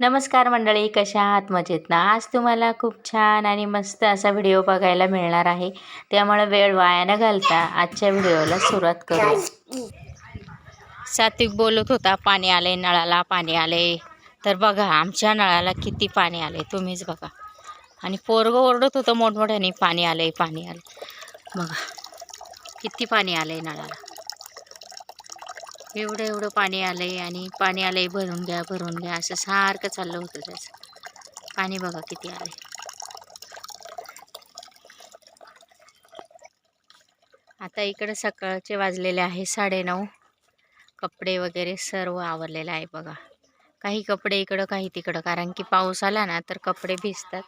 नमस्कार मंडळी कशा आहात? मजेत ना? आज तुम्हाला खूप छान आणि मस्त असा व्हिडिओ बघायला मिळणार आहे. त्यामुळे वेळ वाया न घालता आजच्या व्हिडिओला सुरुवात करू. सात्विक बोलत होता पाणी आले नळाला पाणी आले. तर बघा आमच्या नळाला किती पाणी आले तुम्हीच बघा. आणि पोरगं ओरडत होतं मोठमोठ्याने पाणी आले पाणी आलं. बघा किती पाणी आले नळाला. एवढं एवढं पाणी आलं आहे आणि पाणी आलं आहे भरून घ्या भरून घ्या असं सारखं चाललं होतं त्याचं. पाणी बघा किती आलं आहे आता इकडं सकाळचे वाजलेले आहे साडेनऊ. कपडे वगैरे सर्व आवरलेलं आहे बघा. काही कपडे इकडं काही तिकडं. कारण की पाऊस आला ना तर कपडे भिजतात.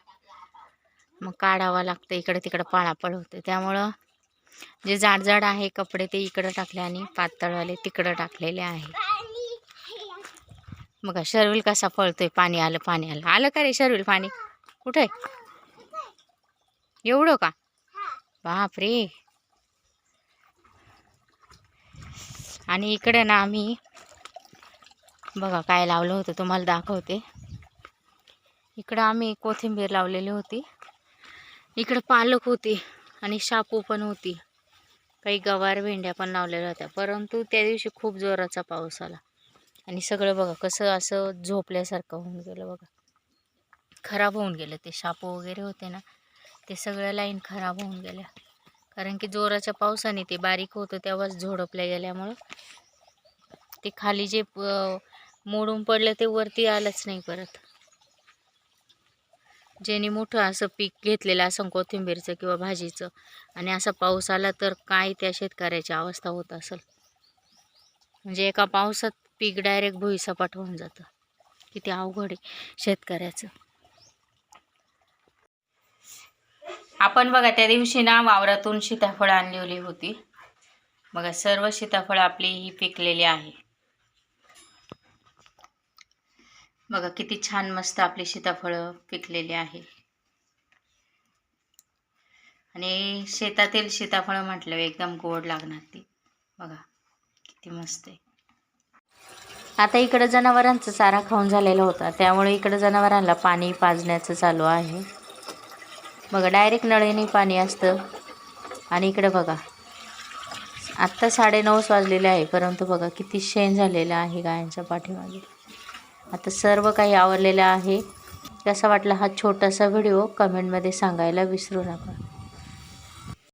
मग काढावं लागतं. इकडं तिकडं पाळापळ होते. त्यामुळं जे जाडजाड आहे कपडे ते इकडं टाकले आणि पातळवाले तिकडं टाकलेले आहे. बघा शर्विल कसा पळतोय पाणी आलं पाणी आलं. आलं का रे शर्विल पाणी? कुठे? एवढं का? बापरे. आणि इकडे ना आम्ही बघा काय लावलं होतं तुम्हाला दाखवते. इकडं आम्ही कोथिंबीर लावलेली होती. इकडं पालक होती. आणि शापू पण होती. काही गवार भेंड्या पण लावलेल्या होत्या. परंतु त्या दिवशी खूप जोराचा पाऊस आला. आणि सगळं बघा कसं असं झोपल्यासारखं होऊन गेलं बघा. खराब होऊन गेलं. ते शापू वगैरे होते ना ते सगळ्या लाईन खराब होऊन गेल्या. कारण की जोराच्या पावसाने ते बारीक होतं तेव्हाच झोडपल्या गेल्यामुळं. ते खाली जे मोडून पडलं ते वरती आलंच नाही परत. ज्यांनी मोठं असं पीक घेतलेलं असं कोथिंबीरचं किंवा भाजीचं आणि असा पाऊस आला तर काय त्या शेतकऱ्याची अवस्था होत असेल? म्हणजे एका पावसात पीक डायरेक्ट भुईसपाट होऊन जातं. किती अवघड आहे शेतकऱ्याचं. आपण बघा त्या दिवशी ना वावरातून सीताफळं आणलेली होती. बघा सर्व सीताफळं आपली ही पिकलेली आहे. बघा किती छान मस्त आपली सीताफळं पिकलेली आहे. आणि शेतातील सीताफळं म्हटलं एकदम गोड लागणार ती. बघा किती मस्त आहे. आता इकडं जनावरांचा चारा खाऊन झालेला होता. त्यामुळे इकडं जनावरांना पाणी पाजण्याचं चालू आहे. बघा डायरेक्ट नळीने पाणी असतं. आणि इकडं बघा आत्ता साडेनऊच वाजलेले आहे परंतु बघा किती शेण झालेलं आहे गायांच्या पाठीमागे. आता सर्व काही आवरलेलं आहे. कसा वाटला हा छोटासा व्हिडिओ? कमेंटमध्ये सांगायला विसरू नका.